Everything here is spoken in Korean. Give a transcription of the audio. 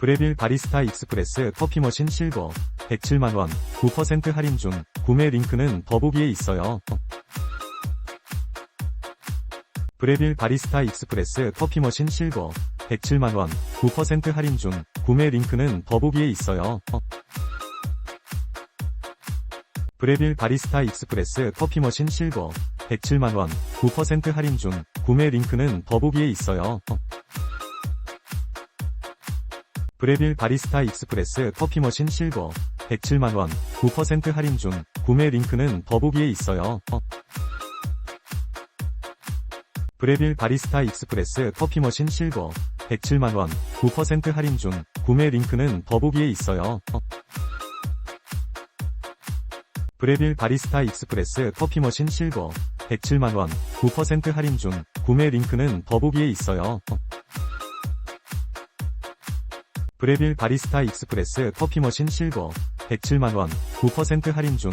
브레빌 바리스타 익스프레스 커피 머신 실버 107만원 9% 할인 중 구매 링크는 더보기에 있어요. 브레빌 바리스타 익스프레스 커피 머신 실버 107만원 9% 할인 중 구매 링크는 더보기에 있어요. 브레빌 바리스타 익스프레스 커피 머신 실버 107만원 9% 할인 중 구매 링크는 더보기에 있어요. 브레빌 바리스타 익스프레스 커피 머신 실버 107만원 9% 할인 중 구매 링크는 더보기에 있어요. 브레빌 바리스타 익스프레스 커피 머신 실버 107만원 9% 할인 중 구매 링크는 더보기에 있어요. 브레빌 바리스타 익스프레스 커피 머신 실버 107만원 9% 할인 중 구매 링크는 더보기에 있어요. 브레빌 바리스타 익스프레스 커피 머신 실버 107만원 9% 할인 중